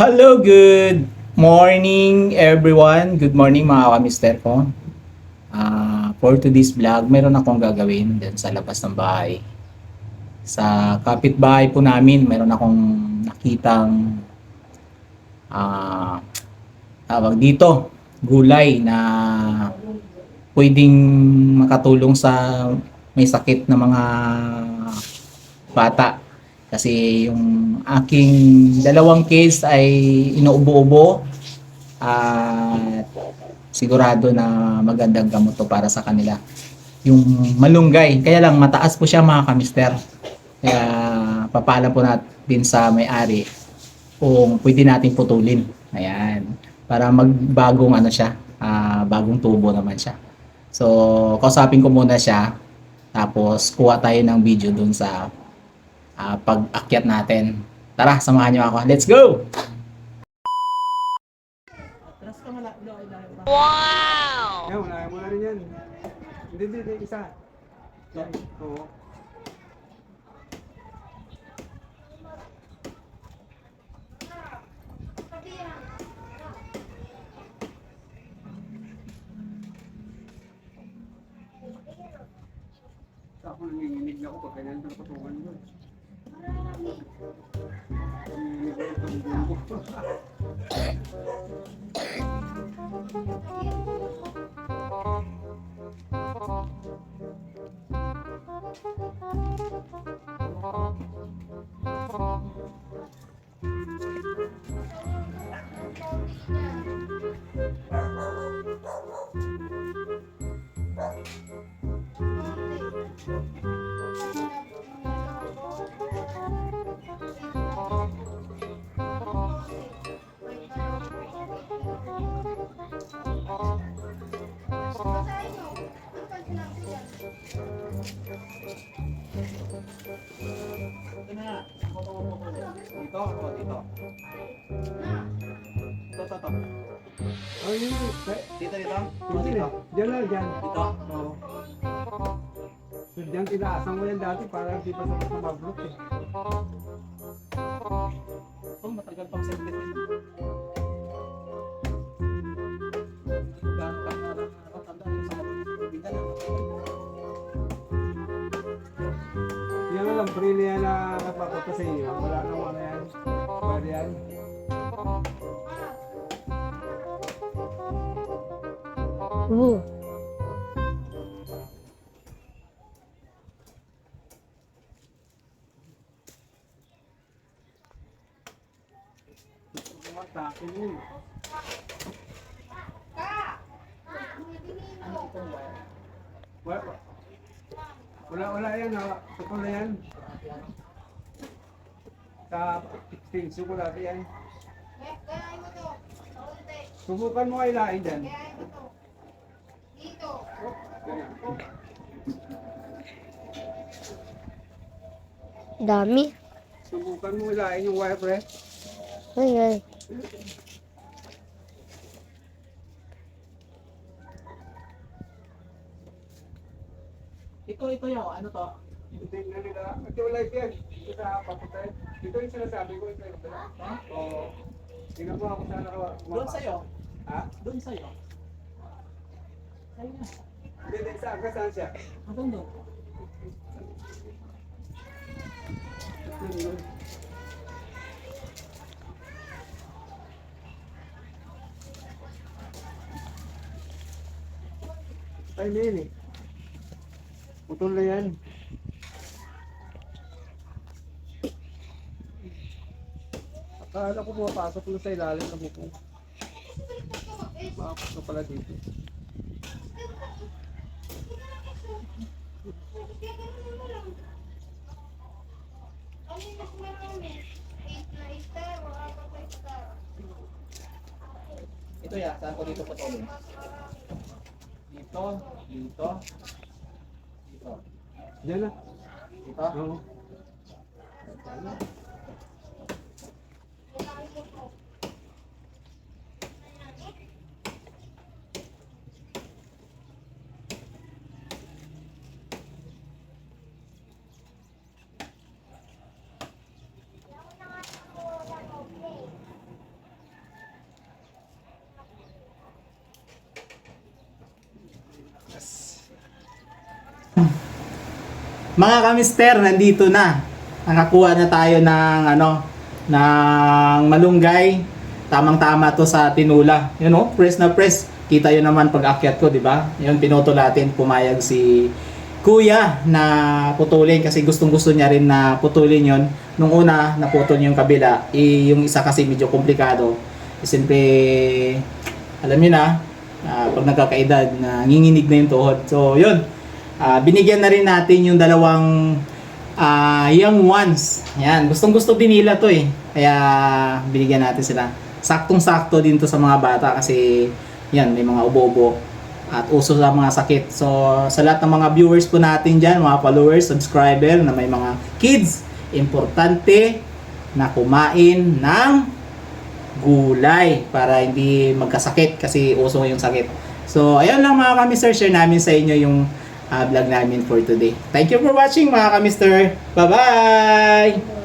Hello, good morning everyone. Good morning mga kamister ko. Ah, for today's vlog, meron akong gagawin dyan sa labas ng bahay. Sa kapitbahay po namin, meron akong nakitang ah tawag dito, gulay na pwedeng makatulong sa may sakit na mga bata. Kasi yung aking dalawang case ay inuubo-ubo at sigurado na magandang gamot to para sa kanila. Yung malunggay, kaya lang mataas po siya mga kamister. Kaya papaalam po natin sa may-ari kung pwede natin putulin. Ayan. Para magbagong ano siya, ah, bagong tubo naman siya. So, kausapin ko muna siya. Tapos, kuha tayo ng video dun sa ah, pag-akyat natin. Tara, samahan niyo ako. Let's go! Yan, wala mo na rin yan. Hindi, hindi, hindi, isa. Yan, oo. Ako nanginginig na ako pag ganyan na patungan ko. Nanginginig ako Dito, ako dito. Ito, ito, ito. Oh, yun. Eh, Dito, dito. Hindi na. Diyan lang, diyan. Dito. Oo. So, diyan tinaasan mo yan dati para hindi pa sa mablok eh. Oh, matagal pang Yan lang, free na yan na nagpapata sa inyo. Wala nang ano yan. Pwede yan. Oo. Kumata, yun. Wala, wala, wala yan. ha. Totoo na yan. Sa extension ko dati yan. Subukan mo kay lain dyan. Ganyan. Dami. Subukan mo ilain yung wire press. Ay, ay. Ito, ito yun. Ano to? Hindi na nila. Ito live yan. Ito sa paputay. Ito yung sinasabi ko. Ito yung Ha? Oo. Tingnan mo ako sana nakawa. Doon sa'yo. Ha? Doon sa'yo. Sa'yo na. Hindi, hindi. Saan ka saan siya? Ah, doon. Ay, Nini. Putol na yan. Akala ko pumapasok na sa ilalim ng buko. Makapos na pala dito. Ito ya, saan ko dito putulin? Dito, dito. Diyan na. Dito. Oo. Mga kamister, nandito na. Nakakuha na tayo ng ano, ng malunggay. Tamang-tama to sa tinula. Yun oh, press na press. Kita yun naman pag akyat ko, di ba? Yun, pinoto natin. Pumayag si kuya na putulin kasi gustong gusto niya rin na putulin yon nung una naputol yung kabila eh, yung isa kasi medyo komplikado eh, siyempre alam niyo na ah, pag nagkakaedad na nginginig na yung tuhod so yun Ah, binigyan na rin natin yung dalawang ah, young ones yan gustong gusto din nila to eh kaya binigyan natin sila saktong sakto din to sa mga bata kasi yan may mga ubo-ubo at uso sa mga sakit. So, sa lahat ng mga viewers po natin dyan, mga followers, subscriber na may mga kids, importante na kumain ng gulay para hindi magkasakit kasi uso yung sakit. So, ayun lang mga kamister, share namin sa inyo yung ah, vlog namin for today. Thank you for watching mga kamister. Bye-bye!